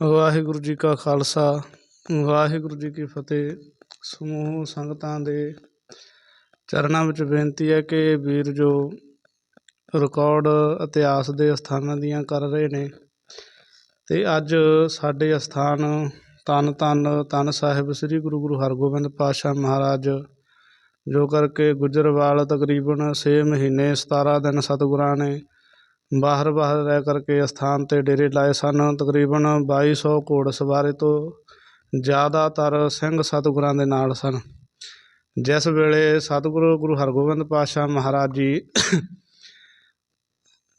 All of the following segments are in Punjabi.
ਵਾਹਿਗੁਰੂ ਜੀ ਕਾ ਖਾਲਸਾ, ਵਾਹਿਗੁਰੂ ਜੀ ਕੀ ਫਤਿਹ। ਸਮੂਹ ਸੰਗਤਾਂ ਦੇ ਚਰਨਾਂ ਵਿੱਚ ਬੇਨਤੀ ਹੈ ਕਿ ਵੀਰ ਜੋ ਰਿਕਾਰਡ ਇਤਿਹਾਸ ਦੇ ਸਥਾਨਾਂ ਦੀਆਂ ਕਰ ਰਹੇ ਨੇ ਤੇ ਅੱਜ ਸਾਡੇ ਅਸਥਾਨ ਤਨ ਤਨ ਤਨ ਸਾਹਿਬ ਸ੍ਰੀ ਗੁਰੂ ਗੁਰੂ ਹਰਗੋਬਿੰਦ ਪਾਤਸ਼ਾਹ ਮਹਾਰਾਜ, ਜੋ ਕਰਕੇ ਗੁਜਰਵਾਲ ਤਕਰੀਬਨ 6 ਮਹੀਨੇ 17 ਦਿਨ ਸਤਿਗੁਰਾਂ ਨੇ ਬਾਹਰ ਬਾਹਰ ਰਹਿ ਕਰਕੇ ਅਸਥਾਨ ਤੇ ਡੇਰੇ ਲਾਏ ਸਨ। ਤਕਰੀਬਨ 2200 ਘੋੜ ਸਵਾਰੇ ਤੋਂ ਜ਼ਿਆਦਾਤਰ ਸਿੰਘ ਸਤਿਗੁਰਾਂ ਦੇ ਨਾਲ ਸਨ। ਜਿਸ ਵੇਲੇ ਸਤਿਗੁਰੂ ਗੁਰੂ ਹਰਗੋਬਿੰਦ ਪਾਤਸ਼ਾਹ ਮਹਾਰਾਜ ਜੀ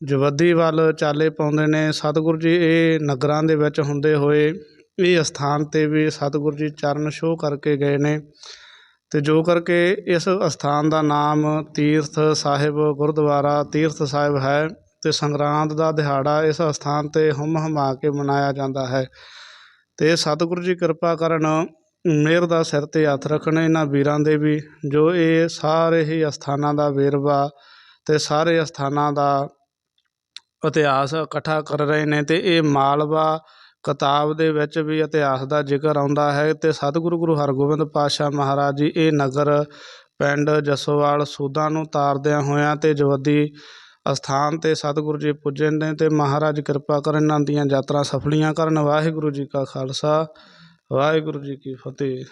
ਜਵੱਦੀ ਵੱਲ ਚਾਲੇ ਪਾਉਂਦੇ ਨੇ, ਸਤਿਗੁਰੂ ਜੀ ਇਹ ਨਗਰਾਂ ਦੇ ਵਿੱਚ ਹੁੰਦੇ ਹੋਏ ਇਹ ਅਸਥਾਨ ਤੇ ਵੀ ਸਤਿਗੁਰੂ ਜੀ ਚਰਨ ਸ਼ੋਅ ਕਰਕੇ ਗਏ ਨੇ ਤੇ ਜੋ ਕਰਕੇ ਇਸ ਅਸਥਾਨ ਦਾ ਨਾਮ ਤੀਰਥ ਸਾਹਿਬ ਗੁਰਦੁਆਰਾ ਤੀਰਥ ਸਾਹਿਬ ਹੈ। ਅਤੇ ਸੰਗਰਾਂਦ ਦਾ ਦਿਹਾੜਾ ਇਸ ਅਸਥਾਨ ਤੇ ਹੁੰਮ ਹੁਮਾ ਕੇ ਮਨਾਇਆ ਜਾਂਦਾ ਹੈ। ਅਤੇ ਸਤਿਗੁਰੂ ਜੀ ਕਿਰਪਾ ਕਰਨ ਮਿਹਰ ਦਾ ਸਿਰ ਤੇ ਹੱਥ ਰੱਖਣ ਇਹਨਾਂ ਵੀਰਾਂ ਦੇ ਵੀ, ਜੋ ਇਹ ਸਾਰੇ ਹੀ ਅਸਥਾਨਾਂ ਦਾ ਵੇਰਵਾ ਅਤੇ ਸਾਰੇ ਅਸਥਾਨਾਂ ਦਾ ਇਤਿਹਾਸ ਇਕੱਠਾ ਕਰ ਰਹੇ ਨੇ ਅਤੇ ਇਹ ਮਾਲਵਾ ਕਿਤਾਬ ਦੇ ਵਿੱਚ ਵੀ ਇਤਿਹਾਸ ਦਾ ਜ਼ਿਕਰ ਆਉਂਦਾ ਹੈ ਅਤੇ ਸਤਿਗੁਰੂ ਗੁਰੂ ਹਰਗੋਬਿੰਦ ਪਾਤਸ਼ਾਹ ਮਹਾਰਾਜ ਜੀ, ਇਹ ਨਗਰ ਪਿੰਡ ਜਸੋਵਾਲ ਸੂਦਾਂ ਨੂੰ ਤਾਰਦਿਆਂ ਹੋਇਆਂ ਅਤੇ ਜਵੱਦੀ ਅਸਥਾਨ ਤੇ ਸਤਿਗੁਰੂ ਜੀ ਪੁੱਜੇ ਨੇ ਅਤੇ ਮਹਾਰਾਜ ਕਿਰਪਾ ਕਰਨ ਇਹਨਾਂ ਦੀਆਂ ਯਾਤਰਾ ਸਫਲੀਆਂ ਕਰਨ। ਵਾਹਿਗੁਰੂ ਜੀ ਕਾ ਖਾਲਸਾ, ਵਾਹਿਗੁਰੂ ਜੀ ਕੀ ਫਤਿਹ।